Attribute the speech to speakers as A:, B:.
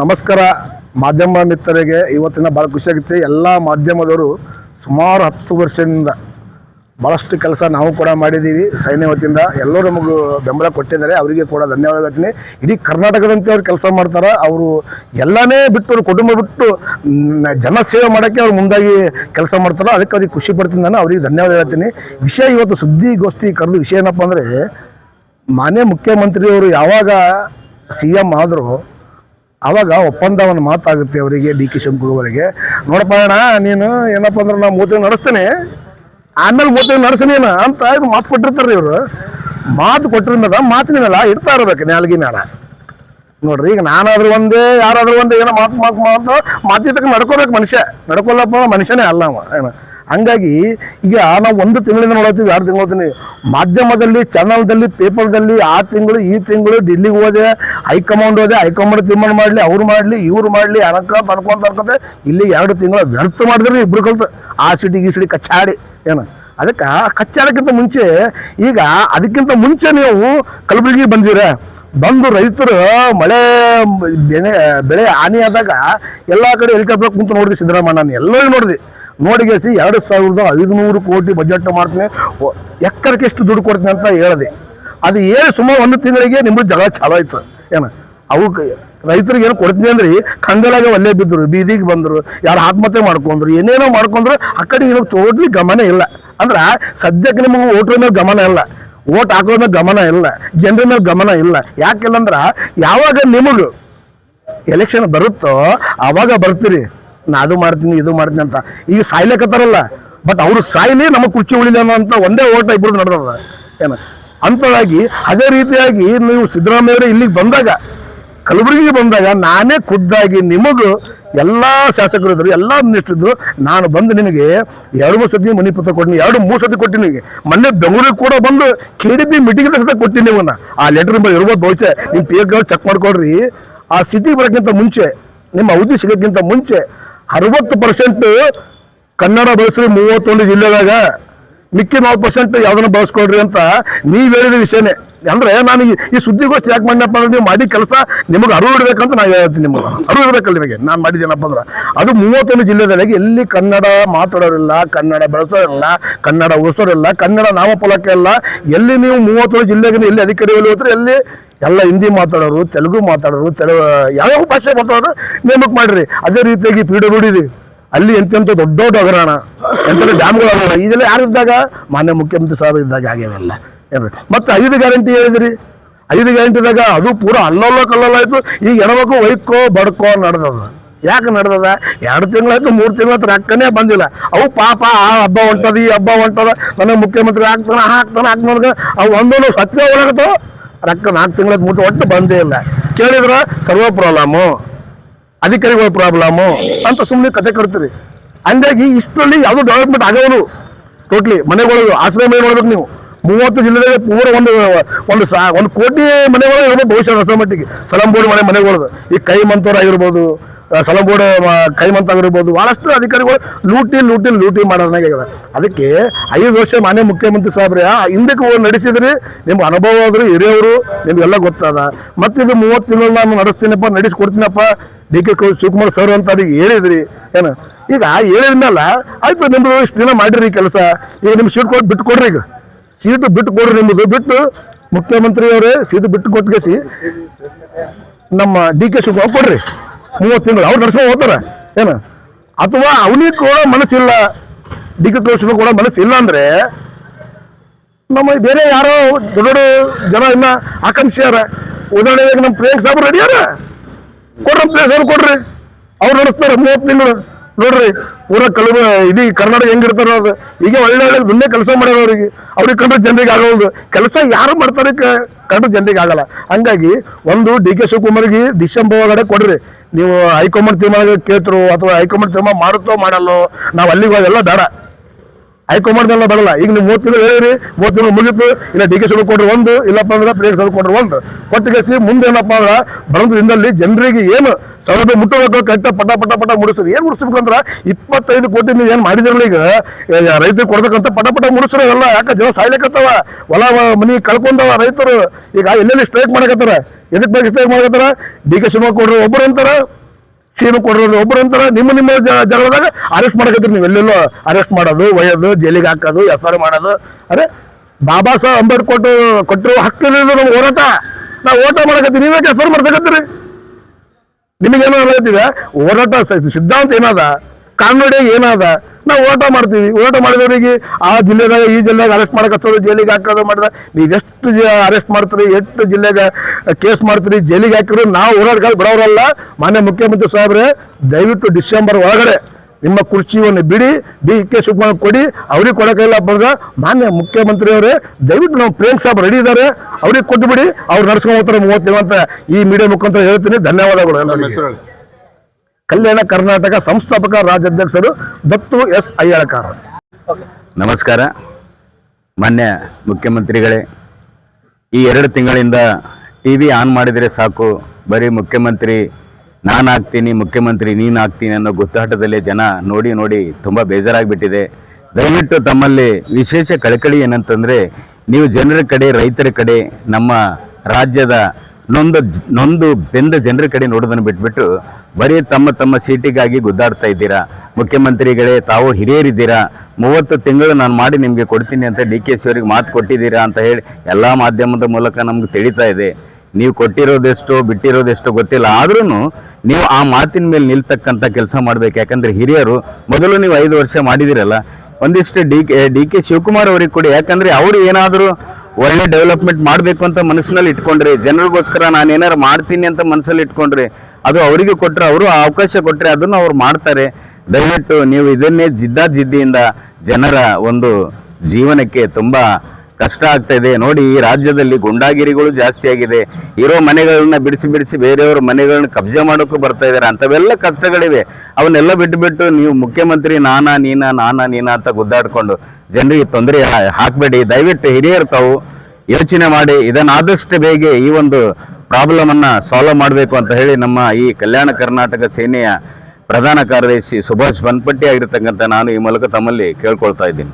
A: ನಮಸ್ಕಾರ ಮಾಧ್ಯಮ ಮಿತ್ರರಿಗೆ. ಇವತ್ತಿನ ಭಾಳ ಖುಷಿಯಾಗುತ್ತೆ ಎಲ್ಲ ಮಾಧ್ಯಮದವರು ಸುಮಾರು ಹತ್ತು ವರ್ಷದಿಂದ ಭಾಳಷ್ಟು ಕೆಲಸ ನಾವು ಕೂಡ ಮಾಡಿದ್ದೀವಿ ಸೈನ್ಯ ವತಿಯಿಂದ. ಎಲ್ಲರೂ ನಮಗೂ ಬೆಂಬಲ ಕೊಟ್ಟಿದ್ದಾರೆ. ಅವರಿಗೆ ಕೂಡ ಧನ್ಯವಾದ ಹೇಳ್ತೀನಿ. ಇಡೀ ಕರ್ನಾಟಕದಂತೆ ಅವ್ರು ಕೆಲಸ ಮಾಡ್ತಾರೆ. ಅವರು ಎಲ್ಲನೇ ಬಿಟ್ಟು ಅವ್ರ ಕುಟುಂಬ ಬಿಟ್ಟು ಜನ ಸೇವೆ ಮಾಡೋಕ್ಕೆ ಅವ್ರು ಮುಂದಾಗಿ ಕೆಲಸ ಮಾಡ್ತಾರೆ. ಅದಕ್ಕೆ ಅವ್ರಿಗೆ ಖುಷಿ ಪಡ್ತೀನಿ ನಾನು. ಅವ್ರಿಗೆ ಧನ್ಯವಾದ ಹೇಳ್ತೀನಿ. ವಿಷಯ ಇವತ್ತು ಸುದ್ದಿಗೋಷ್ಠಿ ಕರೆದು ವಿಷಯ ಏನಪ್ಪ ಅಂದರೆ ಮಾನ್ಯ ಮುಖ್ಯಮಂತ್ರಿಯವರು ಯಾವಾಗ ಸಿ ಎಂ ಆದರು ಆವಾಗ ಒಪ್ಪಂದ ಒಂದು ಮಾತಾಗುತ್ತೆ ಅವರಿಗೆ ಡಿ ಕೆ ಶಿವಕುಮಾರ್ ಅವರಿಗೆ. ನೋಡಪ್ಪ ಅಣ್ಣ, ನೀನು ಏನಪ್ಪ ಅಂದ್ರೆ ನಾ ಮೂವತ್ತು ನಡೆಸ್ತೇನೆ. ಆಮೇಲೆ ಮೂವತ್ತು ನಡೆಸ್ತೀನಿ ಅಂತ ಇವ್ರು ಮಾತು ಕೊಟ್ಟಿರ್ತಾರೆ ಇವರು. ಮಾತು ಕೊಟ್ಟಿರ್ಮೇಲೆ ಮಾತಿನ ಮೇಲೆ ಇಡ್ತಾ ಇರ್ಬೇಕು ನಾಲ್ಗಿ ಮೇಲೆ ನೋಡ್ರಿ, ಈಗ ನಾನಾದ್ರೂ ಒಂದೇ, ಯಾರಾದ್ರೂ ಒಂದೇ ಏನೋ ಮಾತು ಮಾತು ಮಾತು ಮಾತಿ ತಕ್ಕ ನಡ್ಕೋಬೇಕು ಮನುಷ್ಯ. ನಡ್ಕೊಲ್ಲಪ್ಪ ಮನುಷ್ಯನೇ ಅಲ್ಲ ಅವ, ಏನು? ಹಂಗಾಗಿ ಈಗ ನಾವು ಒಂದು ತಿಂಗಳಿಂದ ನೋಡತ್ತೀವಿ, ಎರಡು ತಿಂಗಳು ಮಾಧ್ಯಮದಲ್ಲಿ ಚಾನಲ್ದಲ್ಲಿ ಪೇಪರ್ದಲ್ಲಿ ಆ ತಿಂಗಳು, ಈ ತಿಂಗಳು ಡಿಲ್ಲಿಗೆ ಹೋದೆ, ಹೈಕಮಾಂಡ್ ಹೋದೆ, ಹೈಕಮಾಂಡ್ ತೀರ್ಮಾನ ಮಾಡಲಿ, ಅವ್ರು ಮಾಡಲಿ, ಇವ್ರು ಮಾಡಲಿ ಅನಕ ಅನ್ಕೊಂತ ಅನ್ಕೊಂತ ಇಲ್ಲಿ ಎರಡು ತಿಂಗಳು ವ್ಯರ್ಥ ಮಾಡಿದ್ರೆ ಇಬ್ರು ಕಲ್ತು. ಆ ಸಿಟಿ ಈ ಸಿಟಿ ಕಚ್ಚಾಡಿ, ಏನು? ಅದಕ್ಕೆ ಕಚ್ಚಾಡಕ್ಕಿಂತ ಮುಂಚೆ, ಈಗ ಅದಕ್ಕಿಂತ ಮುಂಚೆ ನೀವು ಕಲಬುರಗಿ ಬಂದಿರ. ಬಂದು ರೈತರು ಮಳೆ, ಬೆಳೆ ಬೆಳೆ ಹಾನಿ ಆದಾಗ ಎಲ್ಲ ಕಡೆ ಹೆಲಿಕಾಪ್ಟರ್ ಕುಂತು ನೋಡಿದೆ ಸಿದ್ದರಾಮಯ್ಯ, ನಾನು ಎಲ್ಲರೂ ನೋಡಿದೆ ನೋಡಿಗೆಸಿ ಎರಡು ಸಾವಿರದ ಐದುನೂರು ಕೋಟಿ ಬಜೆಟ್ ಮಾಡ್ತೀನಿ. ಎಕ್ಕರಕ್ಕೆ ಎಷ್ಟು ದುಡ್ಡು ಕೊಡ್ತೀನಿ ಅಂತ ಹೇಳಿದೆ. ಅದು ಏನು ಸುಮಾರು ಒಂದು ತಿಂಗಳಿಗೆ ನಿಮ್ಮದು ಜಗಳ ಚಾಲೋ ಆಯ್ತು. ಏನು? ಅವಕ್ಕೆ ರೈತರಿಗೆ ಏನು ಕೊಡ್ತೀನಿ ಅಂದ್ರೆ ಕಂಗಲಾಗ ಒಲ್ಲೆ ಬಿದ್ದರು, ಬೀದಿಗೆ ಬಂದರು, ಯಾರು ಆತ್ಮಹತ್ಯೆ ಮಾಡ್ಕೊಂಡ್ರು, ಏನೇನೋ ಮಾಡ್ಕೊಂಡ್ರು, ಆ ಕಡೆ ಏನೋ ಟೋಟ್ಲಿ ಗಮನ ಇಲ್ಲ. ಅಂದ್ರೆ ಸದ್ಯಕ್ಕೆ ನಿಮಗೆ ಓಟ್ರ ಮೇಲೆ ಗಮನ ಇಲ್ಲ. ಓಟ್ ಹಾಕೋದ್ರ ಮೇಲೆ ಗಮನ ಇಲ್ಲ. ಜನರ ಮೇಲೆ ಗಮನ ಇಲ್ಲ. ಯಾಕಿಲ್ಲ ಅಂದ್ರೆ ಯಾವಾಗ ನಿಮಗೆ ಎಲೆಕ್ಷನ್ ಬರುತ್ತೋ ಆವಾಗ ಬರ್ತೀರಿ. ನಾ ಅದು ಮಾಡ್ತೀನಿ, ಇದು ಮಾಡ್ತೀನಿ ಅಂತ. ಈಗ ಸಾಯ್ಲಿಕತ್ತಾರಲ್ಲ ಬಟ್ ಅವರು ಸಾಯ್ಲಿ ನಮ್ಮ ಕುರ್ಚಿ ಉಳಿಲಿ ಅಂತ ಒಂದೇ ಓಟ ಇಬ್ಬರು ನಡೆದದ. ಏನು? ಅಂಥದಾಗಿ ಅದೇ ರೀತಿಯಾಗಿ ನೀವು ಸಿದ್ದರಾಮಯ್ಯವರು ಇಲ್ಲಿಗೆ ಬಂದಾಗ, ಕಲಬುರಗಿಗೆ ಬಂದಾಗ ನಾನೇ ಖುದ್ದಾಗಿ ನಿಮಗೂ ಎಲ್ಲ ಶಾಸಕರು ಇದ್ರು, ಎಲ್ಲ ಮಿನಿಸ್ಟರ್ ಇದ್ರು, ನಾನು ಬಂದು ನಿನಗೆ ಎರಡು ಮೂರು ಸತಿ ಮನಿ ಪತ್ರ ಕೊಟ್ಟಿನಿ ಎರಡು ಮೂರು ಸತಿ ಕೊಟ್ಟಿನಿ ನಿಮಗೆ ಮೊನ್ನೆ ಬೆಂಗಳೂರಿಗೆ ಕೂಡ ಬಂದು ಕೆ ಡಿ ಪಿ ಮೀಟಿಂಗ್ ಸತ ಕೊಟ್ಟಿನಿ ಇವನ್ನ ಆ ಲೆಟರ್ ಇರ್ಬೋದು ಬಹುಶಃ ನಿಮ್ಮ ಪಿ ಎಫ್ ಚೆಕ್ ಮಾಡ್ಕೊಡ್ರಿ. ಆ ಸಿಟಿ ಬರೋಕ್ಕಿಂತ ಮುಂಚೆ, ನಿಮ್ಮ ಅವಧಿ ಸಿಗೋಕ್ಕಿಂತ ಮುಂಚೆ ಅರವತ್ತು ಪರ್ಸೆಂಟ್ ಕನ್ನಡ ಬಳಸಿ ಮೂವತ್ತೊಂದು ಜಿಲ್ಲೆದಾಗ. ಮಿಕ್ಕಿ ನಾಲ್ಕು ಪರ್ಸೆಂಟ್ ಯಾವ್ದನ್ನ ಬಳಸ್ಕೊಡ್ರಿ ಅಂತ ನೀವು ಹೇಳಿದ ವಿಷಯನೇ. ಅಂದ್ರೆ ನಾನು ಈ- ಸುದ್ದಿ ಸುದ್ದಿಗೋಷ್ಠಿ ಯಾಕೆ ಮಾಡಿನಪ್ಪ ಅಂದ್ರೆ ನೀವು ಮಾಡಿ ಕೆಲಸ ನಿಮಗೆ ಅರಿವು ಇಡ್ಬೇಕಂತ ನಾನು ಹೇಳ್ತೀನಿ ನಿಮಗೆ. ಅರಿವು ಇರ್ಬೇಕಲ್ಲ ನಿಮಗೆ. ನಾನು ಮಾಡಿದ್ದೇನಪ್ಪ ಅಂದ್ರೆ ಅದು ಮೂವತ್ತೊಂದು ಜಿಲ್ಲೆದಲ್ಲಿ ಎಲ್ಲಿ ಕನ್ನಡ ಮಾತಾಡೋರಿಲ್ಲ, ಕನ್ನಡ ಬೆಳೆಸೋರಿಲ್ಲ, ಕನ್ನಡ ಉಳಿಸೋರಿಲ್ಲ, ಕನ್ನಡ ನಾಮಫಲಕ ಇಲ್ಲ, ಎಲ್ಲಿ ನೀವು ಮೂವತ್ತೊಂದು ಜಿಲ್ಲೆಗೆ ಎಲ್ಲಿ ಅಧಿಕಾರಿಗಳು ಹೋದ್ರೆ ಎಲ್ಲಿ ಎಲ್ಲ ಹಿಂದಿ ಮಾತಾಡೋರು, ತೆಲುಗು ಮಾತಾಡೋರು ತೆಲುಗು ಯಾವ ಭಾಷೆ ಮಾತಾಡೋರು ನೇಮಕ ಮಾಡ್ರಿ. ಅದೇ ರೀತಿಯಾಗಿ ಪಿ ಡಬ್ಲ್ಯೂ ಡಿ ಅಲ್ಲಿ ಎಂತೆಂತ ದೊಡ್ಡ ದೊಡ್ಡ ಹಗರಣ ಎಂತ ಡ್ಯಾಮ್ಗಳು ಹಗರಣ ಇದೆಲ್ಲ ಯಾರು ಇದ್ದಾಗ? ಮಾನ್ಯ ಮುಖ್ಯಮಂತ್ರಿ ಸಾಹೇಬ್ ಇದ್ದಾಗ ಆಗ್ಯಾವೆಲ್ಲ ಮತ್ತೆ ಐದು ಗ್ಯಾರಂಟಿ ಹೇಳಿದ್ರಿ. ಐದು ಗ್ಯಾರಂಟಿದಾಗ ಅದು ಪೂರ ಅಲ್ಲೋಲ್ಲ ಕಲ್ಲೋಲ್ಲ ಆಯ್ತು. ಈಗ ಹೆಣ್ಮಕ್ಳು ವೈಕೋ ಬಡ್ಕೋ ನಡೆದದ. ಯಾಕೆ ನಡೆದದ? ಎರಡು ತಿಂಗಳಾಯ್ತು ಮೂರು ತಿಂಗಳ ರೊಕ್ಕನೇ ಬಂದಿಲ್ಲ. ಅವು ಪಾಪ ಆ ಹಬ್ಬ ಹೊಂಟದ, ಈ ಹಬ್ಬ ಹೊಂಟದ. ನನಗೆ ಮುಖ್ಯಮಂತ್ರಿ ಹಾಕ್ತಾನ ಹಾಕ್ತಾನ ಹಾಕ್ತಾನ ಅವು ಒಂದೊಂದು ಸತ್ಯ ಒಳಗತ್ತೋ ರೊಕ್ಕ ನಾಲ್ಕು ತಿಂಗಳ ಮೂರು ಒಟ್ಟು ಬಂದೇ ಇಲ್ಲ. ಕೇಳಿದ್ರ ಸರ್ವ ಪ್ರಾಬ್ಲಮ್ಮು ಅಧಿಕಾರಿಗಳ ಪ್ರಾಬ್ಲಮ್ಮು ಅಂತ ಸುಮ್ಮನೆ ಕತೆ ಕಟ್ತೀರಿ. ಹಂಗಾಗಿ ಇಷ್ಟರಲ್ಲಿ ಯಾವುದು ಡೆವಲಪ್ಮೆಂಟ್ ಆಗೋದು ಟೋಟ್ಲಿ ಮನೆಗಳು ಆಶ್ರಯ ಮನೆ ನೋಡ್ಬೇಕು ನೀವು. ಮೂವತ್ತು ಜಿಲ್ಲೆದಾಗ ಪೂರ ಒಂದು ಒಂದು ಸಾ, ಒಂದು ಕೋಟಿ ಮನೆಗಳು ಇರ್ಬೋದು ಬಹುಶಃ ಹೊಸ ಮಟ್ಟಿಗೆ ಸಲಂಬೋಡಿ ಮನೆ ಮನೆಗಳು ಈ ಕೈ ಮಂತವ್ರು ಆಗಿರ್ಬೋದು ಸಲಂಬೋಡ್ ಕೈಮಂತ ಆಗಿರ್ಬೋದು ಭಾಳಷ್ಟು ಅಧಿಕಾರಿಗಳು ಲೂಟಿ ಲೂಟಿ ಲೂಟಿ ಮಾಡೋದಾಗೆ ಆಗ್ಯದ. ಅದಕ್ಕೆ ಐದು ವರ್ಷ ಮಾನ್ಯ ಮುಖ್ಯಮಂತ್ರಿ ಸಾಹೇಬ್ರೆ ಹಿಂದಕ್ಕೆ ಹೋಗಿ ನಡೆಸಿದ್ರಿ, ನಿಮ್ಗೆ ಅನುಭವ ಆದ್ರೂ ಹಿರಿಯವರು ನಿಮ್ಗೆಲ್ಲ ಗೊತ್ತದ. ಇದು ಮೂವತ್ತು ತಿಂಗಳು ನಾನು ನಡೆಸ್ತೀನಪ್ಪ, ನಡೆಸ್ಕೊಡ್ತೀನಪ್ಪ, ಡಿ ಕೆ ಶಿವಕುಮಾರ್ ಸರ್ ಅಂತ ಅದಕ್ಕೆ ಹೇಳಿದ್ರಿ, ಏನು? ಈಗ ಹೇಳಿದ್ಮೇಲೆ ಆಯ್ತು, ನಿಮ್ದು ಇಷ್ಟು ದಿನ ಮಾಡಿರಿ ಕೆಲಸ. ಈಗ ನಿಮ್ಗೆ ಸೀಟ್ ಕೊಟ್ಟು ಬಿಟ್ಟು ಕೊಡ್ರಿ ಈಗ. ಸೀಟು ಬಿಟ್ಟು ಕೊಡ್ರಿ ನಿಮ್ಮದು ಬಿಟ್ಟು ಮುಖ್ಯಮಂತ್ರಿಯವರೇ ಸೀಟು ಬಿಟ್ಟು ಕೊಟ್ಟಿಗೆಸಿ ನಮ್ಮ ಡಿ ಕೆ ಶಿವಕುಮಾರ್ ಕೊಡ್ರಿ. ಮೂವತ್ತು ತಿಂಗಳು. ಅವ್ರು ನಡ್ಸ್ಕೊಂಡು ಹೋಗ್ತಾರೆ. ಏನು? ಅಥವಾ ಅವನಿಗೆ ಕೂಡ ಮನಸ್ಸಿಲ್ಲ. ಡಿ ಕೆ ಕೂಡ ಮನಸ್ಸಿಲ್ಲ ಅಂದ್ರೆ ನಮ್ಮ ಬೇರೆ ಯಾರೋ ದೊಡ್ಡ ದೊಡ್ಡ ಜನ ಇನ್ನ ಆಕಾಂಕ್ಷಿಯಾರ. ಉದಾಹರಣೆಗೆ ನಮ್ಮ ಪ್ರಿಯಾಂಕ್ ಸಾಬ್ ರೆಡಿಯಾರ? ಕೊಡ್ರಿ ಪ್ಲೇಸ್ ಸಾಬ್ ಕೊಡ್ರಿ. ಅವ್ರು ನಡೆಸ್ತಾರೆ ಮೂವತ್ತು ತಿಂಗಳು. ನೋಡ್ರಿ ಪೂರ ಕಲಬ, ಇಡೀ ಕರ್ನಾಟಕ ಹೆಂಗಿರ್ತಾರ ಅದು. ಈಗ ಒಳ್ಳೆ ಒಳ್ಳೆ ದುನ್ನೆ ಕೆಲಸ ಮಾಡ್ಯಾರ ಅವ್ರಿಗೆ. ಅವ್ರಿಗೆ ಕಂಡ್ರೆ ಜನರಿಗೆ ಆಗೋದು ಕೆಲಸ ಯಾರು ಮಾಡ್ತಾರೆ ಕಂಡ್ರೆ ಜನರಿಗೆ ಆಗಲ್ಲ. ಹಂಗಾಗಿ ಒಂದು ಡಿ ಕೆ ಶಿವಕುಮಾರ್ಗೆ ಡಿಸೆಂಬರ್ ಒಳಗಡೆ ಕೊಡ್ರಿ. ನೀವು ಹೈಕಮಾಂಡ್ ತೀರ್ಮಾನ ಕೇಳ್ತರು ಅಥವಾ ಹೈಕಮಾಂಡ್ ತೀರ್ಮಾನ ಮಾಡುತ್ತೋ ಮಾಡಲ್ಲೋ, ನಾವು ಅಲ್ಲಿಗೆ ಹೋಗೆಲ್ಲ ಬೇಡ. ಹೈಕಮಾಂಡ್ ಎಲ್ಲ ಬರಲ್ಲ. ಈಗ ನೀವು ಮೂವತ್ತು ತಿಂಗಳು ಹೇಳಿರಿ, ಮೂವತ್ತು ತಿಂಗಳು ಮುಗಿತು ಇಲ್ಲ ಡಿ ಕೆ ಕೊಡ್ರಿ ಒಂದು, ಇಲ್ಲಪ್ಪ ಅಂದ್ರೆ ಪ್ರಿಯಾಂಕ್ ಸರ್ ಕೊಡ್ರಿ ಒಂದು. ಕೊಟ್ಟಿಗೆಸಿ ಮುಂದೆ ಏನಪ್ಪ ಅಂದ್ರೆ ಬರೋದು ದಿನದಲ್ಲಿ ಜನರಿಗೆ ಏನು ಸೌಲಭ್ಯ ಮುಟ್ಟಬೇಕು ಕಟ್ಟ ಪಟ ಪಟ ಪಟ ಮುಡಿಸ್ರಿ. ಏನು ಮುಡಿಸ್ಬೇಕು ಅಂದ್ರೆ, ಇಪ್ಪತ್ತೈದು ಕೋಟಿ ನೀವು ಏನು ಮಾಡಿದ್ರು ಈಗ ರೈತರಿಗೆ ಕೊಡ್ಬೇಕಂತ ಪಟ ಪಟ ಮುಡಿಸ್ರಿ ಎಲ್ಲ. ಯಾಕೆ ಜನ ಸಾಯ್ಲಿಕತ್ತವ? ಹೊಲ, ಮನಿ ಕಳ್ಕೊಂಡವ ರೈತರು. ಈಗ ಎಲ್ಲೆಲ್ಲಿ ಸ್ಟ್ರೈಕ್ ಮಾಡಕತ್ತಾರ? ಎದಕ್ ಇಷ್ಟ ಮಾಡತ್ತಾರ ಡಿ ಕೆ ಶಿವಕುಮಾರ್ ಕೊಡ್ರಿ ಒಬ್ಬರು ಅಂತಾರ ಸೀನು ಕೊಡ್ರಿ ಒಬ್ಬರು ಅಂತಾರ, ನಿಮ್ಮ ನಿಮ್ಮ ಜಗಳದಾಗ ಅರೆಸ್ಟ್ ಮಾಡಕತ್ತೀರಿ ನೀವು. ಎಲ್ಲೆಲ್ಲೋ ಅರೆಸ್ಟ್ ಮಾಡೋದು, ಒಯ್ಯೋದು, ಜೈಲಿಗೆ ಹಾಕೋದು ಎಫ್ ಐ ಮಾಡೋದು. ಅರೆ, ಬಾಬಾ ಸಾಹೇಬ್ ಕೊಟ್ಟು ಕೊಟ್ಟಿರೋ ಹಕ್ಕಿನ ನಮ್ಗೆ ಹೋರಾಟ. ನಾವು ಓಟ ಮಾಡಕತ್ತೀವಿ. ನೀವೇ ಎಫ್ ಐ ಮಾಡ್ಸಕತ್ತೀರಿ ನಿಮಗೇನೋ ಹೋರಾಟ ಸಿದ್ಧಾಂತ ಏನದ? ಕಾನೂನು ಏನದ? ನಾವು ಓಟ ಮಾಡ್ತೀವಿ. ಓಟ ಮಾಡಿದವರಿಗೆ ಆ ಜಿಲ್ಲೆದಾಗ, ಈ ಜಿಲ್ಲೆಗೆ ಅರೆಸ್ಟ್ ಮಾಡಕತ್ತೋದು, ಜೈಲಿಗೆ ಹಾಕೋದು ಮಾಡಿದ. ನೀವು ಎಷ್ಟು ಅರೆಸ್ಟ್ ಮಾಡ್ತೀರಿ, ಎಷ್ಟು ಜಿಲ್ಲೆಗೆ ಕೇಸ್ ಮಾಡ್ತೀರಿ, ಜೈಲಿಗೆ ಹಾಕಿದ್ರು ನಾವು ಹೋರಾಟಗಳು ಬಿಡೋರಲ್ಲ ಮಾನ್ಯ ಮುಖ್ಯಮಂತ್ರಿ ಸಾಹೇಬ್ರೆ, ದಯವಿಟ್ಟು ಡಿಸೆಂಬರ್ ಒಳಗಡೆ ನಿಮ್ಮ ಕುರ್ಚಿಯನ್ನು ಬಿಡಿ, ಡಿ ಕೆ ಶಿವಕುಮಾರ್ ಕೊಡಿ, ಅವ್ರಿಗೆ ಕೊಡೋಕೆಲ್ಲ ಬಂದ ಮಾನ್ಯ ಮುಖ್ಯಮಂತ್ರಿ ಅವರೇ ದಯವಿಟ್ಟು ನಾವು ಪ್ರೇಮ್ ಸಾಹೇಬ್ ರೆಡಿ ಇದ್ದಾರೆ ಅವ್ರಿಗೆ ಕೊಟ್ಟು ಬಿಡಿ ಅವ್ರು ನಡ್ಸ್ಕೊಂಡು ಹೋಗ್ತಾರೆ ಮೂವತ್ತೇಳು ಅಂತ ಈ ಮೀಡಿಯಾ ಮುಖಾಂತರ ಹೇಳ್ತೀನಿ. ಧನ್ಯವಾದಗಳು. ಕಲ್ಯಾಣ ಕರ್ನಾಟಕ ಸಂಸ್ಥಾಪಕ ರಾಜ್ಯಾಧ್ಯಕ್ಷರು ದತ್ತು ಎಸ್ ಅಯ್ಯಳಕಾರ.
B: ನಮಸ್ಕಾರ. ಮಾನ್ಯ ಮುಖ್ಯಮಂತ್ರಿಗಳೇ, ಈ ಎರಡು ತಿಂಗಳಿಂದ ಟಿ ವಿ ಆನ್ ಮಾಡಿದರೆ ಸಾಕು. ಬರೀ ಮುಖ್ಯಮಂತ್ರಿ ನಾನು ಆಗ್ತೀನಿ, ಮುಖ್ಯಮಂತ್ರಿ ನೀನು ಆಗ್ತೀನಿ ಅನ್ನೋ ಗುತ್ತಾಟದಲ್ಲಿ ಜನ ನೋಡಿ ನೋಡಿ ತುಂಬ ಬೇಜಾರಾಗಿಬಿಟ್ಟಿದೆ. ದಯವಿಟ್ಟು ತಮ್ಮಲ್ಲಿ ವಿಶೇಷ ಕಳಕಳಿ ಏನಂತಂದರೆ, ನೀವು ಜನರ ಕಡೆ, ರೈತರ ಕಡೆ, ನಮ್ಮ ರಾಜ್ಯದ ನೊಂದ, ನೊಂದು ಬೆಂದ ಜನರ ಕಡೆ ನೋಡೋದನ್ನು ಬಿಟ್ಬಿಟ್ಟು ಬರೀ ತಮ್ಮ ತಮ್ಮ ಸೀಟಿಗಾಗಿ ಗುದ್ದಾಡ್ತಾ ಇದ್ದೀರಾ? ಮುಖ್ಯಮಂತ್ರಿಗಳೇ, ತಾವು ಹಿರಿಯರಿದ್ದೀರಾ? ಮೂವತ್ತು ತಿಂಗಳು ನಾನು ಮಾಡಿ ನಿಮಗೆ ಕೊಡ್ತೀನಿ ಅಂತ ಡಿ ಕೆ ಶಿವರಿಗೆ ಮಾತು ಕೊಟ್ಟಿದ್ದೀರಾ ಅಂತ ಹೇಳಿ ಎಲ್ಲ ಮಾಧ್ಯಮದ ಮೂಲಕ ನಮ್ಗೆ ತಿಳಿತಾ ಇದೆ. ನೀವು ಕೊಟ್ಟಿರೋದೆಷ್ಟೋ, ಬಿಟ್ಟಿರೋದೆಷ್ಟೋ ಗೊತ್ತಿಲ್ಲ. ಆದ್ರೂ ನೀವು ಆ ಮಾತಿನ ಮೇಲೆ ನಿಲ್ತಕ್ಕಂಥ ಕೆಲಸ ಮಾಡ್ಬೇಕು. ಯಾಕಂದ್ರೆ ಹಿರಿಯರು ಮೊದಲು ನೀವು ಐದು ವರ್ಷ ಮಾಡಿದಿರಲ್ಲ ಒಂದಿಷ್ಟು D K D K Shivakumar ಅವ್ರಿಗೆ ಕೊಡಿ. ಯಾಕಂದ್ರೆ ಅವರು ಏನಾದರೂ ಒಳ್ಳೆ ಡೆವಲಪ್ಮೆಂಟ್ ಮಾಡಬೇಕು ಅಂತ ಮನಸ್ಸಿನಲ್ಲಿ ಇಟ್ಕೊಂಡ್ರಿ. ಜನರಿಗೋಸ್ಕರ ನಾನು ಏನಾರು ಮಾಡ್ತೀನಿ ಅಂತ ಮನಸ್ಸಲ್ಲಿ ಇಟ್ಕೊಂಡ್ರಿ. ಅದು ಅವರಿಗೆ ಕೊಟ್ಟರೆ ಅವರು ಅವಕಾಶ ಕೊಟ್ಟರೆ ಅದನ್ನು ಅವ್ರು ಮಾಡ್ತಾರೆ. ದಯವಿಟ್ಟು ನೀವು ಇದನ್ನೇ ಜಿದ್ದಾಜಿದ್ದಿಯಿಂದ ಜನರ ಒಂದು ಜೀವನಕ್ಕೆ ತುಂಬಾ ಕಷ್ಟ ಆಗ್ತಾ ಇದೆ. ನೋಡಿ, ಈ ರಾಜ್ಯದಲ್ಲಿ ಗುಂಡಾಗಿರಿಗಳು ಜಾಸ್ತಿ ಆಗಿದೆ. ಇರೋ ಮನೆಗಳನ್ನ ಬಿಡಿಸಿ ಬಿಡಿಸಿ ಬೇರೆಯವ್ರ ಮನೆಗಳನ್ನ ಕಬ್ಜೆ ಮಾಡೋಕ್ಕೂ ಬರ್ತಾ ಇದ್ದಾರೆ. ಅಂಥವೆಲ್ಲ ಕಷ್ಟಗಳಿವೆ. ಅವನ್ನೆಲ್ಲ ಬಿಟ್ಟು ಬಿಟ್ಟು ನೀವು ಮುಖ್ಯಮಂತ್ರಿ ನಾನಾ ನೀನಾ ನಾನಾ ನೀನಾ ಅಂತ ಗುದ್ದಾಡ್ಕೊಂಡು ಜನರಿಗೆ ತೊಂದರೆ ಹಾಕಬೇಡಿ. ದಯವಿಟ್ಟು ಹಿರಿಯರು ತಾವು ಯೋಚನೆ ಮಾಡಿ. ಇದನ್ನಾದಷ್ಟು ಬೇಗ ಈ ಒಂದು ಪ್ರಾಬ್ಲಮ್ ಅನ್ನ ಸಾಲ್ವ್ ಮಾಡಬೇಕು ಅಂತ ಹೇಳಿ ನಮ್ಮ ಈ ಕಲ್ಯಾಣ ಕರ್ನಾಟಕ ಸೇನೆಯ ಪ್ರಧಾನ ಕಾರ್ಯದರ್ಶಿ ಸುಭಾಷ್ ಬನ್ಪಟ್ಟಿ ಆಗಿರ್ತಕ್ಕಂಥ ನಾನು ಈ ಮೂಲಕ ತಮ್ಮಲ್ಲಿ ಕೇಳ್ಕೊಳ್ತಾ ಇದ್ದೀನಿ.